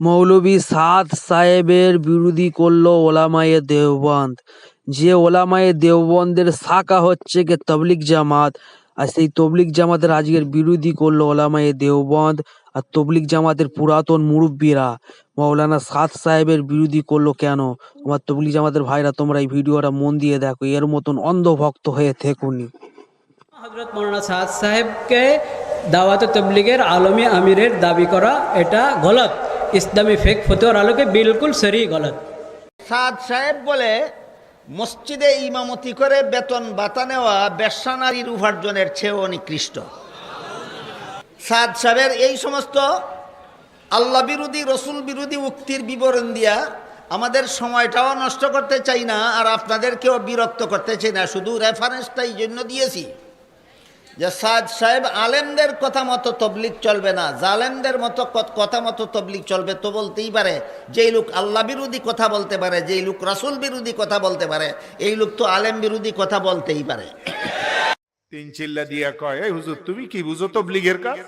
মৌলভী সাদ সাহেবের বিরোধী করল ওলামায়ে দেওবন্দ। যে ওলামায়ে দেওবন্দের শাখা হচ্ছে কে তবলিক জামাত, আর সেই তবলিক জামাতের আজকের বিরোধী করল ওলামায়ে দেওবন্দ আর তবলিক জামাতের পুরাতন মুরব্বীরা। মৌলানা সাদ সাহেবের বিরোধী করল কেন? আমার তবলিক জামাতের ভাইরা, তোমরা এই ভিডিওটা মন দিয়ে দেখো, এর মতন অন্ধভক্ত হয়ে থেকুনি হজরত মৌলানা সাদ সাহেবকে দাওয়াত তবলিগের আলমী আমিরের দাবি করা এটা গলত। ইসলামী ফেক ফতোয়ার আলোকে বিলকুল সরি গলত। সাদ সাহেব বলে, মসজিদে ইমামতি করে বেতন বাতা নেওয়া বেশ্যা নারীর উপার্জনের চেয়েও নিকৃষ্ট। সাদ সাহেবের এই সমস্ত আল্লাহ বিরোধী, রসুল বিরোধী উক্তির বিবরণ দিয়া আমাদের সময়টাও নষ্ট করতে চাই না আর আপনাদেরকেও বিরক্ত করতে চাই না। শুধু রেফারেন্সটা এই জন্য দিয়েছি। যে সাদ সাহেব, আলেমদের কথা মতো তবলিক চলবে না। জালেমদের মতো কথা মতো তবলিক চলবে তো বলতেই পারে। যেই লোক আল্লাহ বিরোধী কথা বলতে পারে, যেই লোক রাসুল বিরোধী কথা বলতে পারে, এই লোক তো আলেম বিরোধী কথা বলতেই পারে। তিন চিল্লা দিয়া কয়, এই হুজুর, তুমি কি বুঝো তবলিগের কাজ?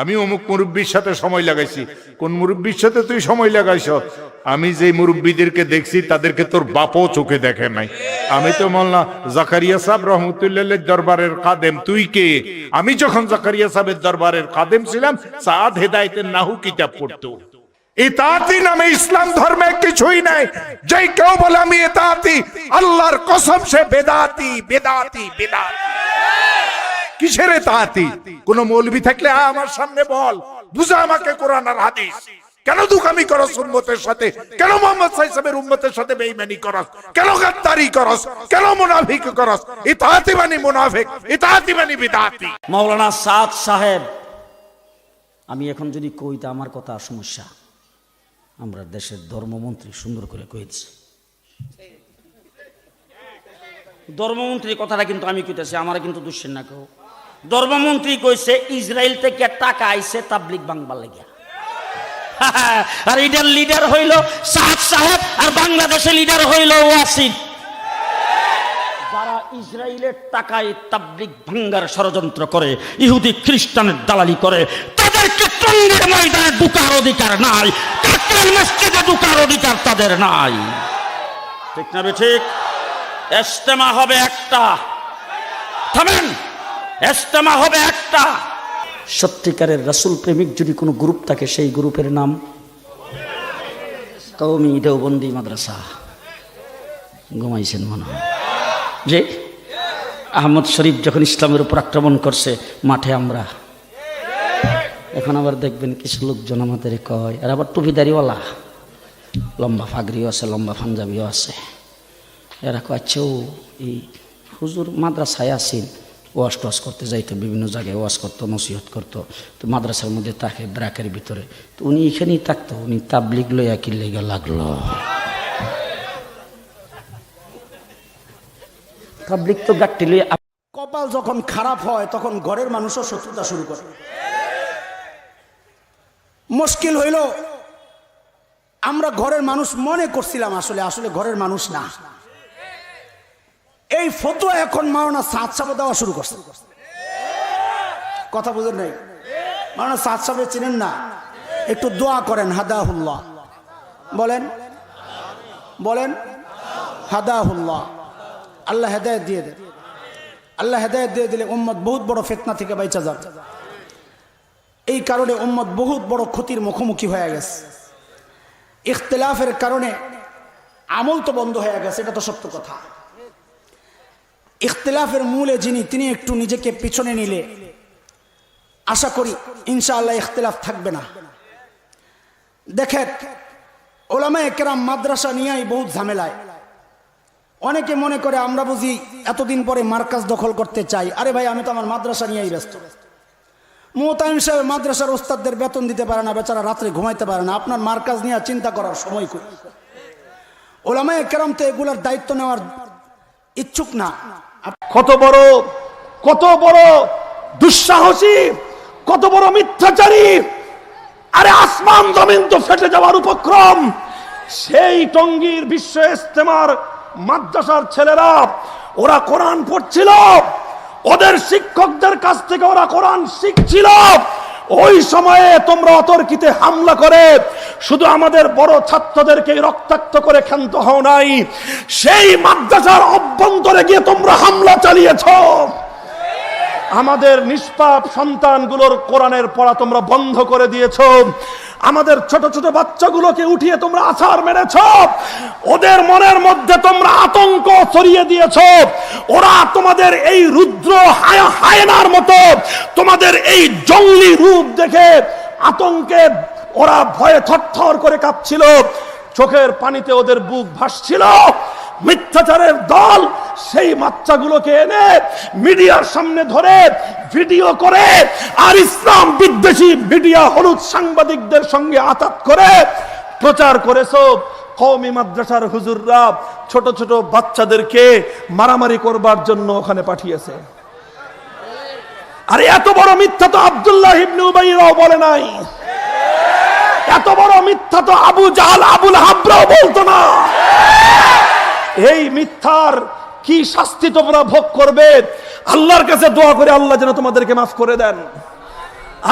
আমি অমুক মুরব্বীর সাথে সময় লাগাইছি। কোন মুরব্বীর সাথে তুই সময় লাগাইছ? আমি যে মুরব্বীদেরকে দেখছি, তাদেরকে তোর বাপও চোখে দেখে নাই। আমি তো মোল্লা জাকারিয়া সাহেব রহমতুল্লাহ দরবারের কাদেম তুই কে? আমি যখন জাকারিয়া সাহেবের দরবারের কাদেম ছিলাম, সাদ হেদায়েতের নাহু কিতাব পড়তো। ইতাতি নামে ইসলাম ধর্মে কিছুই নাই। যেই কেউ বলে আমি ইতাতি আল্লাহর কসম সে বেদাতি বেদাতি বেদাতি। কিসের তাহাতি কোন মৌলবি থাকলে আমার সামনে বল। বুঝা আমাকে কোরআন আর হাদিস। কেন দুকামি করস উম্মতের সাথে? কেন মোহাম্মদ সাইসাবের উম্মতের সাথে বেঈমানি করস? কেন গাদ্দারি করস? কেন মুনাফিক করস? ইতাহাতি মানে মুনাফিক ইতাহাতি মানে বিদাতি। মাওলানা সাদ সাহেব, আমি এখন যদি কই তা আমার কথা সমস্যা। আমরা দেশের ধর্মমন্ত্রী সুন্দর করে কইছি। ধর্মমন্ত্রীর কথাটা কিন্তু আমি কইতেছি, আমার কিন্তু দুশ্চিন না কেউ ধর্মমন্ত্রী কইছে ইসরায়েল থেকে টাকা আইছে তাবলিক বাংলা লেগিয়া। আর এটার লিডার হইল সাদ সাহেব আর বাংলাদেশের লিডার হইল ওয়াসিম যারা ইসরায়েলের টাকায় তাবলিক ভাঙ্গার ষড়যন্ত্র করে, ইহুদি খ্রিস্টানের দালালি করে, তাদেরকে টঙ্গের ময়দানে ঢুকার অধিকার নাই, কাকের মসজিদে ঢুকার অধিকার তাদের নাই। ঠিক না ঠিক? এস্তেমা হবে একটা। থামেন। এস্তেমা হবে একটা। সত্যিকারের রাসূল প্রেমিক যদি কোনো গ্রুপ থাকে, সেই গ্রুপের নাম কৌমি দেওবন্দি মাদ্রাসা। ঘুমাইছেন মনে হয়। যে আহমদ শরীফ যখন ইসলামের উপর আক্রমণ করছে, মাঠে আমরা। এখন আবার দেখবেন কিছু লোকজন আমাদের কয়, আর আবার টুপিদারিওয়ালা। লম্বা ফাগরিও আছে, লম্বা পাঞ্জাবিও আছে। এরা কয় আচ্ছা ও, এই হুজুর মাদ্রাসায় আসেন ওয়াশ টোয়াশ করতে যাইতো, বিভিন্ন জায়গায় ওয়াশ করতো, নসিহত করতো, তো মাদ্রাসার মধ্যে তাকে ব্রাকের ভিতরে। তো উনি এখানেই থাকতো, উনি তাবলিগ লইয়া কি লেগে লাগল? তাবলিগ তো গাট্টি লইয়া কপাল যখন খারাপ হয়, তখন ঘরের মানুষও শত্রুতা শুরু করে। মুশকিল হইল। আমরা ঘরের মানুষ মনে করছিলাম আসলে আসলে ঘরের মানুষ না। এই ফতুয়া এখন মাওনা সাত সাপে দেওয়া শুরু করছে। কথা বুঝেন নাই? মাওনা সাত সাপে চিনেন না? একটু দোয়া করেন, হাদাহুল্লাহ। বলেন? বলেন? হাদাহুল্লাহ। আল্লাহ হেদায়ত দিয়ে দেন। আল্লাহ হেদায়ত দিয়ে দিলে উম্মত বহুত বড় ফেতনা থেকে বাইচা যাবে। এই কারণে উম্মত বহুত বড় ক্ষতির মুখোমুখি হয়ে গেছে। ইখতলাফের কারণে আমল তো বন্ধ হয়ে গেছে, এটা তো সত্য কথা। ইখতলাফের মূলে যিনি, তিনি একটু নিজেকে পিছনে নিলে। আশা করি ইনশাআল্লাহ ইখতলাফ থাকবে না। দেখেন, ওলামায় কেরাম মাদ্রাসা নিয়েই বহুত ঝামেলায়। অনেকে মনে করে আমরা বুঝি এতদিন পরে মার্কাজ দখল করতে চাই। আরে ভাই, আমি তো আমার মাদ্রাসা নিয়েই ব্যস্ত। মোতায়েম সাহেব মাদ্রাসার ওস্তাদদের বেতন দিতে পারে না, বেচারা রাত্রে ঘুমাইতে পারে না। আপনার মার্কাজ নিয়ে চিন্তা করার সময় কই? ওলামায় কেরাম তো এগুলার দায়িত্ব নেওয়ার ইচ্ছুক না। কত বড় কত বড় দুঃসাহসী, কত বড় মিথ্যাচারী। আরে আসমান জমিন তো ফেটে যাওয়ার উপক্রম। সেই টঙ্গীর বিশ্ব ইস্তেমার মাদ্রাসার ছেলেরা, ওরা কোরআন পড়ছিল। ওদের শিক্ষকদের কাছ থেকে ওরা কোরআন শিখছিল। ওই সময়ে তোমরা অতর্কিতে হামলা করে, শুধু আমাদের বড় ছাত্রদেরকে রক্তাক্ত করে ক্ষান্ত হও নাই। সেই মাদ্রাসার অভ্যন্তরে গিয়ে তোমরা হামলা চালিয়েছ। আমাদের নিষ্পাপ সন্তানগুলোর কোরআনের পড়া তোমরা বন্ধ করে দিয়েছ। আমাদের ছোট ছোট বাচ্চাগুলোকে উঠিয়ে তোমরা আছার মেরেছ। ওদের মনের মধ্যে তোমরা আতঙ্ক ছড়িয়ে দিয়েছ। ওরা তোমাদের এই রুদ্র হায়- হায়নার মতো তোমাদের এই জঙ্গলি রূপ দেখে আতঙ্কে ওরা ভয়ে থরথর করে কাঁপছিল। চোখের পানিতে ওদের বুক ভাসছিল। মিথ্যাচারের দল সেই বাচ্চাগুলোকে এনে মিডিয়ার সামনে ধরে ভিডিও করে আর ইসলাম বিদ্বেষী মিডিয়া হলুদ সাংবাদিকদের সঙ্গে আতাত করে প্রচার করেছ কওমি মাদ্রাসার হুজুররা ছোট ছোট বাচ্চাদেরকে মারামারি করবার জন্য ওখানে পাঠিয়েছে। আরে এত বড় মিথ্যা তো আবদুল্লাহ বলে নাই। এত বড় মিথ্যা তো আবু জাহাল, আবুল হাবরাও বলতো না। এই মিথ্যার কি শাস্তি তোমরা ভোগ করবে? আল্লাহর কাছে দোয়া করে আল্লাহ যেন তোমাদেরকে মাফ করে দেন।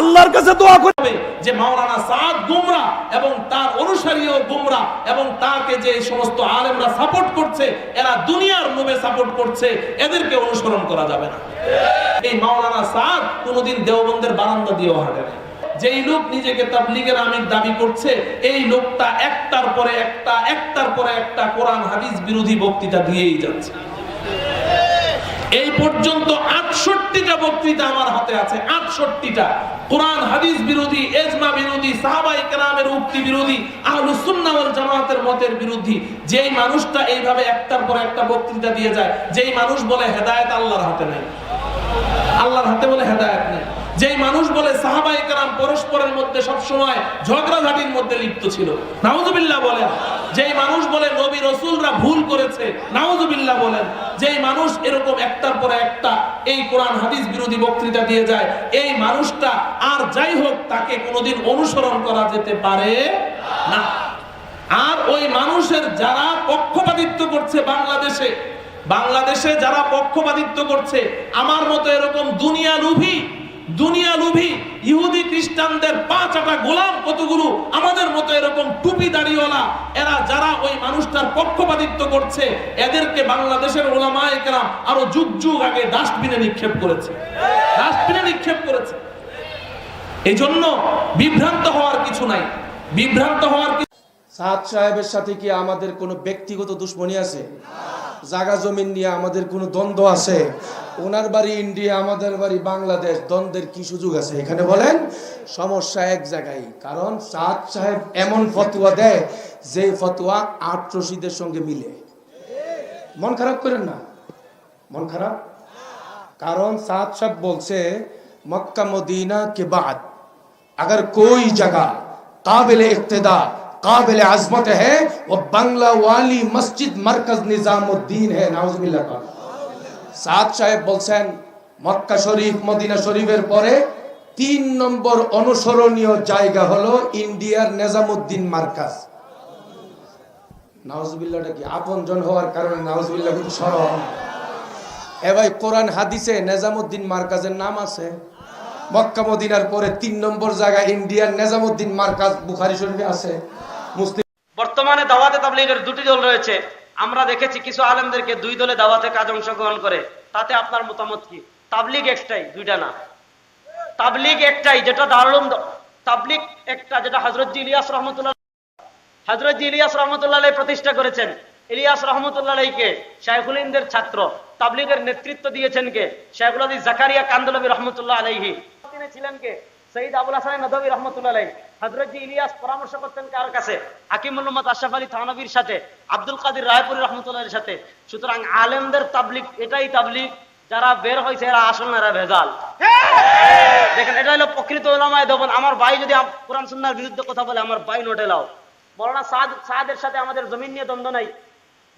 আল্লাহর কাছে দোয়া করবে যে মাওলানা সাদ গুমরা এবং তার অনুসারীও গুমরা এবং তাকে যে সমস্ত আলেমরা সাপোর্ট করছে, এরা দুনিয়ার লোভে সাপোর্ট করছে, এদেরকে অনুসরণ করা যাবে না। এই মাওলানা সাদ কোনোদিন দেওবন্দের বারান্দা দিয়েও হাঁটে না যেই লোক নিজেকে তাবলিগের আমির দাবি করছে, এই লোকটা একটার পরে একটা, একটার পরে একটা কোরআন, হাদিস বিরোধী বক্তৃতা দিয়েই যাচ্ছে। এই পর্যন্ত আটষট্টিটা বক্তৃতা আমার হাতে আছে, আটষট্টিটা। কোরআন, হাদিস বিরোধী, এজমা বিরোধী, সাহাবাই কেরামের উক্তি বিরোধী, আহলুস সুন্নাহ ওয়াল জামাতের মতের বিরোধী। যেই মানুষটা এইভাবে একটার পর একটা বক্তৃতা দিয়ে যায়, যেই মানুষ বলে হেদায়েত আল্লাহর হাতে নেই। আল্লাহর হাতে বলে হেদায়েত নেই। যেই মানুষ বলে সাহাবাই কেরাম পরস্পরের মধ্যে সবসময় ঝগড়াঝাটির মধ্যে লিপ্ত ছিল। নাউজুবিল্লাহ বলেন, যেই মানুষ বলে নবী রসুলরা ভুল করেছে, নাউজুবিল্লাহ বলেন, যেই মানুষ এরকম একটার পরে একটা এই কোরআন, হাদিস বিরোধী বক্তৃতা দিয়ে যায়, এই মানুষটা আর যাই হোক তাকে কোনোদিন অনুসরণ করা যেতে পারে না। আর ওই মানুষের যারা পক্ষপাতিত্ব করছে বাংলাদেশে বাংলাদেশে যারা পক্ষপাতিত্ব করছে, আমার মতো এরকম দুনিয়া লুভি দুনিয়া লুভি ইহুদি খ্রিস্টানদের পাঁচ আটা গোলাম কতগুলো? আমাদের মতো এরকম টুপি দাড়িওয়ালা, এরা যারা ওই মানুষটার পক্ষপাতিত্ব করছে, এদেরকে বাংলাদেশের ওলামায়ে কেরাম আরও যুগ যুগ আগে ডাস্টবিনে নিক্ষেপ করেছে। ডাস্টবিনে নিক্ষেপ করেছে। এই জন্য বিভ্রান্ত হওয়ার কিছু নাই। বিভ্রান্ত হওয়ার সাদ সাহেবের সাথে কি আমাদের কোনো ব্যক্তিগত দুশ্মনী আছে? জাগা জমিন নিয়ে আমাদের কোনো দ্বন্দ্ব আছে? ওনার বাড়ি ইন্ডিয়া, আমাদের বাড়ি বাংলাদেশ, দ্বন্দ্বের কি সুযোগ আছে? এখানে বলেন, সমস্যা এক জায়গায়। কারণ সাদ সাহেব এমন ফতুয়া দেয় যে ফতুয়া আট রশিদের সঙ্গে মিলে। মন খারাপ করেন না? মন খারাপ? কারণ সাদ সাহেব বলছে, মক্কা মদিনা কে বাদ। আগার কই জায়গা কাবিল ইকতেদা। काबिल आजमत है वो बंगला वाली मस्जिद मरकज निजामुद्दीन है नाउजुबिल्लाह का সাদ সাহেব বলছেন মক্কা শরীফ মদিনা শরীফের পরে তিন নম্বর অনুসরণীয় জায়গা হলো ইন্ডিয়ার নিজামুদ্দিন মার্কাজ নাউজুবিল্লাহটা কি আপন জন হওয়ার কারণে নাউজুবিল্লাহ কিন্তু সরম এ ভাই কোরআন হাদিসে নেজামুদ্দিন মার্কাজের নাম আছে মক্কা মদিনার পরে তিন নম্বর জায়গা ইন্ডিয়ার নেজামুদ্দিন মার্কাজ বুখারি শরীফে আছে মুসলিম বর্তমানে দাওয়াতে তাবলিগের দুটি দল রয়েছে। আমরা দেখেছি কিছু আলেমদেরকে দুই দলে দাওয়াতে কাজ অংশগ্রহণ করে। তাতে আপনার মতামত কি? তাবলিগ একটাই, দুইটা না। তাবলিগ একটাই যেটা দারুম তাবলিগ একটা যেটা হজরত ইলিয়াস রহমতুল্লাহ হজরত ইলিয়াস রহমতুল্লাহ প্রতিষ্ঠা করেছেন। ইলিয়াস রহমতুল্লাহ আলাইকে শাইখুল হিন্দের ছাত্র। তাবলিগের নেতৃত্ব দিয়েছেন কে? শাইখুল আদি জাকারিয়া কান্দলবী রহমতুল্লাহ আলাইহি। তিনি ছিলেন কে? সঈদ আবুল হাসান নদবী রহমতুল্লাহ আলাই হজরত জি ইলিয়াস পরামর্শ করতেন কার কাছে, হাকিম মোহাম্মদ আশরাফ আলী থানবীর সাথে, আব্দুল কাদির রায়পুরি রহমতুল্লাহের সাথে। সুতরাং আলেমদের তাবলিগ এটাই তাবলিগ, যারা বের হয়েছে এরা আসল না, এরা ভেজাল। দেখেন, এটা হলো প্রকৃত ওলামায় দেবন আমার ভাই যদি কোরআন সুন্নাহর বিরুদ্ধে কথা বলে, আমার ভাই নোটে লাও। মৌলানা সাদ সাদের সাথে আমাদের জমিন নিয়ে দ্বন্দ্ব নাই।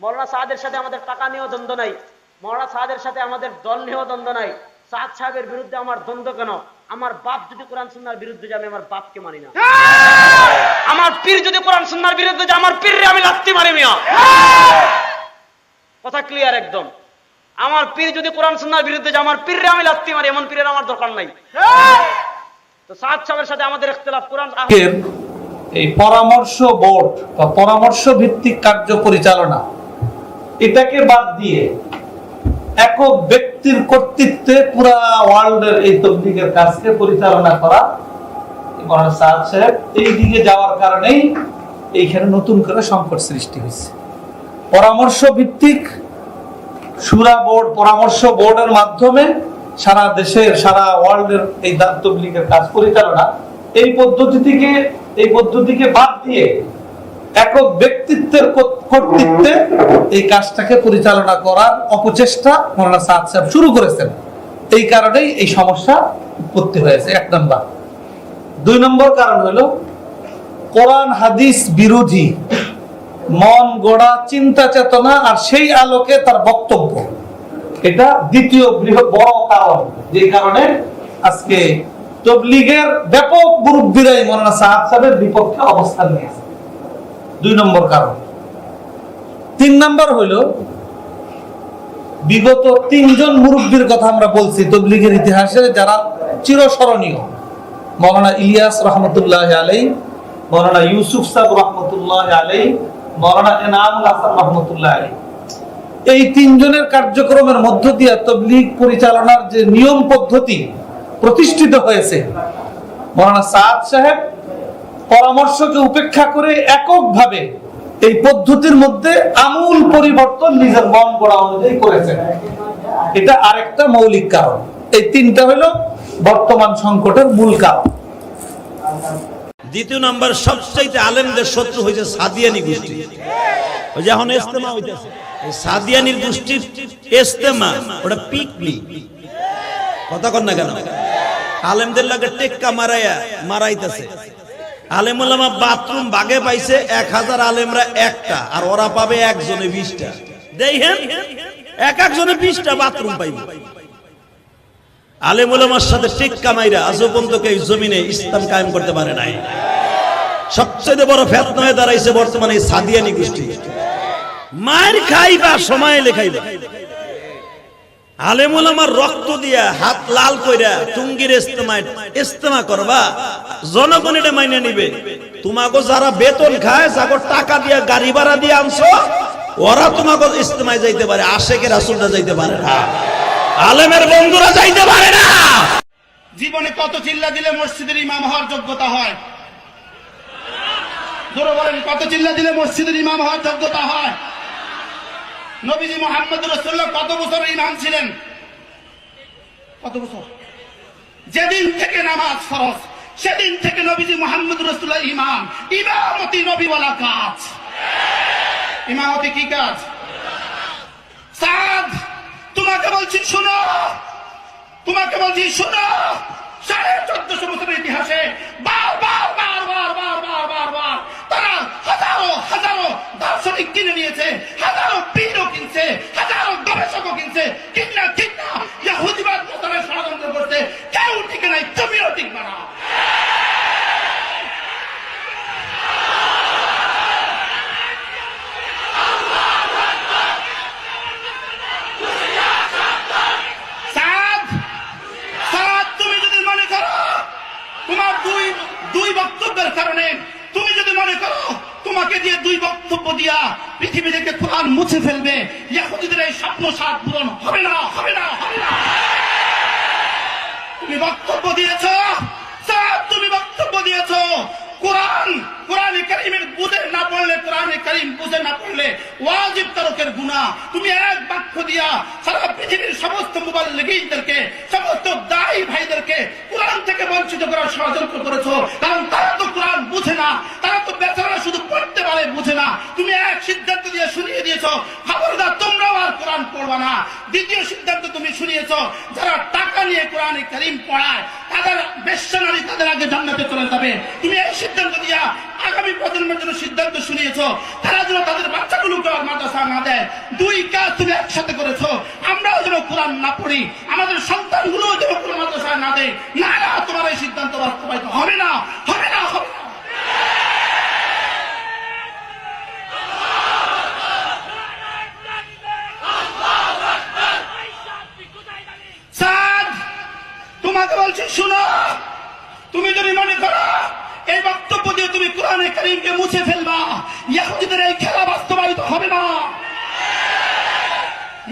মৌলানা সাদের সাথে আমাদের টাকা নিয়েও দ্বন্দ্ব নাই। মৌলানা সাদের সাথে আমাদের দল নিয়েও দ্বন্দ্ব নাই। সাদ সাহেবের বিরুদ্ধে আমার দ্বন্দ্ব কেন? আমার বাপ যদি কোরআন সুন্নাহর বিরুদ্ধে যায় আমি আমার বাপকে মানি না। আমার পীর যদি কোরআন সুন্নাহর বিরুদ্ধে যায় আমার পীররে আমি লাত্তি মারি মিয়া। কথা ক্লিয়ার একদম। আমার পীর যদি কোরআন সুন্নাহর বিরুদ্ধে যায় আমার পীররে আমি লাত্তি মারি এমন পীরের আমার দরকার নাই। তো সাদ সাহেবের সাথে আমাদের ইখতিলাফ কোরআন এই পরামর্শ বোর্ড বা পরামর্শ ভিত্তিক কার্য পরিচালনা এটাকে বাদ দিয়ে একক ব্যক্তির কর্তৃত্বে পুরা ওয়ার্ল্ডের এই তবলিগের কাজকে পরিচালনা করা সাদ সাহেব, এই দিকে যাওয়ার কারণেই এইখানে নতুন করে সংকট সৃষ্টি হয়েছে। পরামর্শ ভিত্তিক সুরা বোর্ড, পরামর্শ বোর্ডের মাধ্যমে সারা দেশের, সারা ওয়ার্ল্ডের এই দান তবলিগের কাজ পরিচালনা, এই পদ্ধতি থেকে এই পদ্ধতিকে বাদ দিয়ে একক ব্যক্তিত্বের কর্তৃত্বে এই কাজটাকে পরিচালনা করার অপচেষ্টা মৌলানা সাদ সাহেব শুরু করেছেন। এই কারণেই এই সমস্যা উৎপত্তি হয়েছে। এক নম্বর। দুই নম্বর কারণ হলো, কোরআন হাদিস বিরোধী, মন গড়া, চিন্তা চেতনা আর সেই আলোকে তার বক্তব্য। এটা দ্বিতীয় বৃহৎ বড় কারণ। যে কারণে আজকে তবলিগের ব্যাপক মুরব্বীরাই মৌলানা সাহাব সাহেবের বিপক্ষে অবস্থান নিয়েছে। দুই নম্বর কারণ। তিন নম্বর হইল, বিগত তিনজন মুরব্বীর কথা আমরা বলছি তবলিগের ইতিহাসে, যারা চিরস্মরণীয়। মৌলানা ইলিয়াস রহমতুল্লাহ আলাই, মৌলানা ইউসুফ সাহেব রহমতুল্লাহ আলাই, মৌলানা এনামুল হাসান রহমতুল্লাহ আলাই। এই তিনজনের কার্যক্রমের মধ্য দিয়ে তবলিগ পরিচালনার যে নিয়ম পদ্ধতি প্রতিষ্ঠিত হয়েছে, মৌলানা সাদ সাহেব পরামর্শকে উপেক্ষা করে এককভাবে এই পদ্ধতির মধ্যে আমূল পরিবর্তন নিজের মন গড়া অনুযায়ী করেছেন। এটা আরেকটা মৌলিক কারণ। এই তিনটা হলো বর্তমান সংকটের মূল কারণ। দ্বিতীয় নাম্বার, সবচাইতে আলেমদের শত্রু হয়েছে সাদিয়ানি গোষ্ঠী। ওই যে ইস্তেমা হইতেছে। সাদিয়ানির গোষ্ঠীর ইস্তেমা ওটা পিকনিক কথা কন না কেন? আলেমদের লাগে টেক্কা মারাইয়া, মারাইতেছে। আলেম ওলামা বাথরুম বাগে পাইছে এক হাজার আলেমরা একটা, আর ওরা পাবে একজনে বিশটা। এক একজনে বিশটা বাথরুম পাইবে। সাথে টেক্কা মাইরা আজও পর্যন্ত এই জমিনে ইসলাম কায়েম করতে পারে নাই। সবচেয়ে বড় ফেতনা হয়ে দাঁড়াইছে বর্তমানে সাদিয়ানি গোষ্ঠী মায়ের খাইবা, সময় লেখাইবা। আলেমুল আমার রক্ত দিয়া হাত লাল কইরা টুঙ্গির ইস্তেমা করবা, জনগণ এটা মাইনে নিবে। তোমাকে যারা বেতন খায় টাকা দিয়া গাড়ি ভাড়া দিয়ে আনছো, ওরা তোমাকে ইস্তেমায় যাইতে পারে, আশেকের রাসুলটা যাইতে পারে না। আলেমের বন্ধুরা যাইতে পারে না। জীবনে কত চিল্লা দিলে মসজিদের ইমাম হওয়ার যোগ্যতা হয়? কত চিল্লা দিলে মসজিদের ইমাম হওয়ার যোগ্যতা হয়? নবীজি মোহাম্মদ রসুল্লাহ কত বছর ইমাম ছিলেন? কত বছর? যেদিন থেকে নামাজ ফরজ, সেদিন থেকে নবীজি মোহাম্মদ রসুল্লাহ ইমাম। ইমামতি নবীওয়ালা কাজ। ইমামতি কি কাজ? সাদ। তোমাকে বলছি শুনো। তোমাকে বলছি শুনো। সাড়ে চোদ্দশো বছরের ইতিহাসে বারবার বারবার বারবার বারবার তারা হাজারো হাজারো দার্শনিক কিনে নিয়েছে, হাজারো পীরও কারিম বুঝে না পড়লে ওয়াজিব তারকের গুনাহ। তুমি এক বাক্য দিয়া সারা পৃথিবীর সমস্ত মুবাল্লিগীনদেরকে, সমস্ত দায়ী ভাইদেরকে কোরআন থেকে বঞ্চিত করার ষড়যন্ত্র করেছ। কারণ তারা তো কোরআন বুঝে না, তারা তো বেচারা শুধু পড়তে পারে, বুঝে না। তুমি এক সিদ্ধান্ত দিয়ে শুনিয়ে দিয়েছ, খবরদার তোমরাও আর কোরআন পড়বা না। দ্বিতীয় সিদ্ধান্ত তুমি শুনিয়েছো, যারা টাকা নিয়ে কোরআনে কারিম পড়ায়, তাদের বেশ্যনারী তাদের আগে জান্নাতে চলে যাবে। তুমি এই সিদ্ধান্ত দিয়া আগামী প্রজন্মের জন্য সিদ্ধান্ত শুনিয়েছ। তারা যেন তাদের বাচ্চাগুলোকে আর মাদ্রাসা না দেয়। দুই কাজ তুমি একসাথে করেছ। আমরাও যেন কোরআন না পড়ি। আমাদের সন্তানগুলো যেন কোনো মাদ্রাসায় না দেয়। না না, তোমার এই সিদ্ধান্ত বাস্তবায়িত হবে না। হবে না হবে না। তোমাকে বলছি, শুনো। তুমি যদি মনে করো, এই বক্তব্য দিয়ে তুমি কোরআনে নবীকে মুছে ফেলবা, ইয়াহুদিদের এই খেলা বাস্তবায়িত হবে না।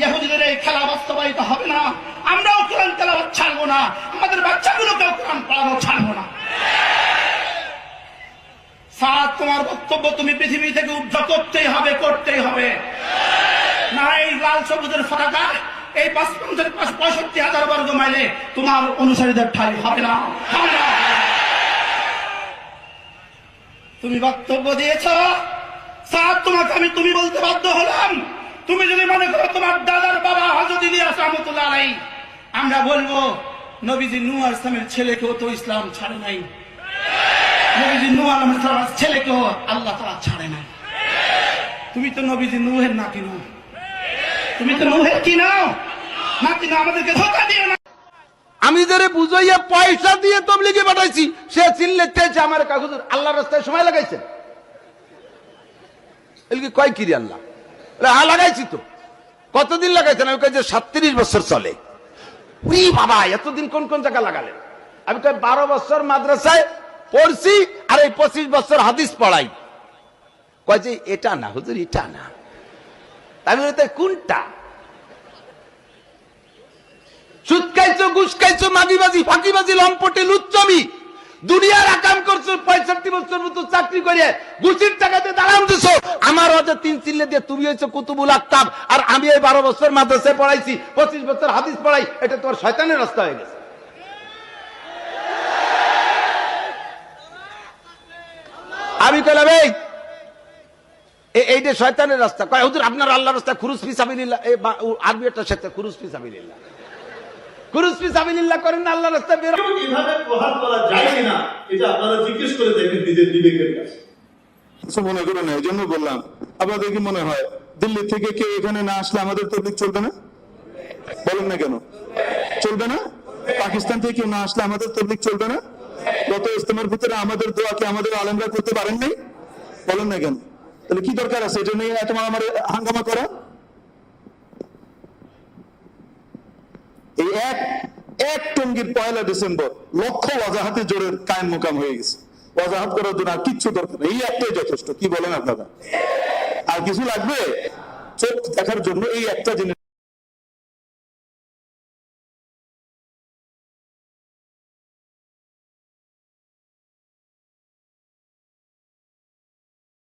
ইহুদিদের এই খেলা বাস্তবায়িত হবে না। আমরাও কোরআন তেলাওয়াত ছাড়বো না। আমাদের বাচ্চাগুলোকেও কোরআন পড়ানো ছাড়বো না। সাত তোমার বক্তব্য তুমি পৃথিবী থেকে উদ্ধার করতেই হবে করতেই হবে। না এই লাল সবুজের পতাকা। এই পাঁচ পঁয়ষট্টি হাজার বর্গ মাইলে তোমার অনুসারীদের ঠাই হবে না তুমি বক্তব্য দিয়েছ। সাত তোমাকে আমি তুমি বলতে বাধ্য হলাম। তুমি যদি মনে করো তোমার দাদার বাবা হজরত ইলিয়াস রহমতুল্লাহ আমরা বলব, নবীজি নূহ ইসলামের ছেলেকেও তো ইসলাম ছাড়ে নাই। নবীজি নূহ আলমের ছেলেকেও আল্লাহ তারা ছাড়ে নাই। তুমি তো নবীজি নূহের নাতি নও। তুমি তো নূহের কি নাও? নাতি না আমাদেরকে ধোকা দিও না। আমি যারে বুঝাইয়া পয়সা দিয়ে তবলিগে পাঠাইছি, সে চিল্লে চেয়েছে আমার কাগজ আল্লাহ রাস্তায় সময় লাগাইছে। এলকি কয় কিরি আল্লাহ? হ্যাঁ লাগাইছি তো। কতদিন লাগাইছেন? আমি কই যে সাতত্রিশ বছর চলে। উই বাবা, এতদিন কোন কোন জায়গা লাগালেন? আমি কই বারো বছর মাদ্রাসায় পড়ছি আর এই পঁচিশ বছর হাদিস পড়াই। কয় যে এটা না, হুজুর, এটা না। আমি কোনটা? মাগিবাজি, ফাঁকিবাজি, লম্পটে লুচ্চমি। দুনিয়ার আকাম করছ, পঁয়ষট্টি বছর মতো চাকরি করে টাকাতে দাঁড়ান আমার অজে তিন চিল্লে দিয়ে তুমি হয়েছো কুতুবুল আক্তাব আর আমি এই বারো বছর মাদ্রাসায় পড়াইছি, পঁচিশ বছর হাদিস পড়াই, এটা তোমার শয়তানের রাস্তা হয়ে গেছে। আমি কইলাম, এই এইটা শয়তানের রাস্তা। কয় হুজুর আপনার আল্লাহ রাস্তা খুরুস ফি সাবিলিল্লাহ এই বা- আরবি একটা সাথে খুরুস ফি সাবিলিল্লাহ। খুরুস ফি সাবিলিল্লাহ করেন আল্লাহ রাস্তা বের কীভাবে প্রহার করা যায় কিনা এটা আপনারা জিজ্ঞেস করে দেখেন নিজের বিবেকের কাছে। মনে করে না এই জন্য বললাম আপনাদের কি মনে হয় দিল্লি থেকে কেউ এখানে না আসলে আমাদের তবলিক চলবে না? বলেন না কেন? চলবে না? পাকিস্তান থেকে কেউ না আসলে আমাদের তবলিক চলবে না? গত ইস্তেমার ভিতরে আমাদের দোয়াকে আমাদের আলেমরা করতে পারেন নাই? বলেন না কেন? তাহলে কি দরকার আছে? এটা নিয়ে এত আমার হাঙ্গামা করা? এই এক এক টঙ্গির পয়লা ডিসেম্বর লক্ষ কায়েম মোকাম হয়ে গেছে। ওয়াজাহাত করার জন্য আর কিচ্ছু দরকার এই একটাই যথেষ্ট। কি বলেন আপনারা? আর কিছু লাগবে? চোখ দেখার জন্য এই একটা জিনিস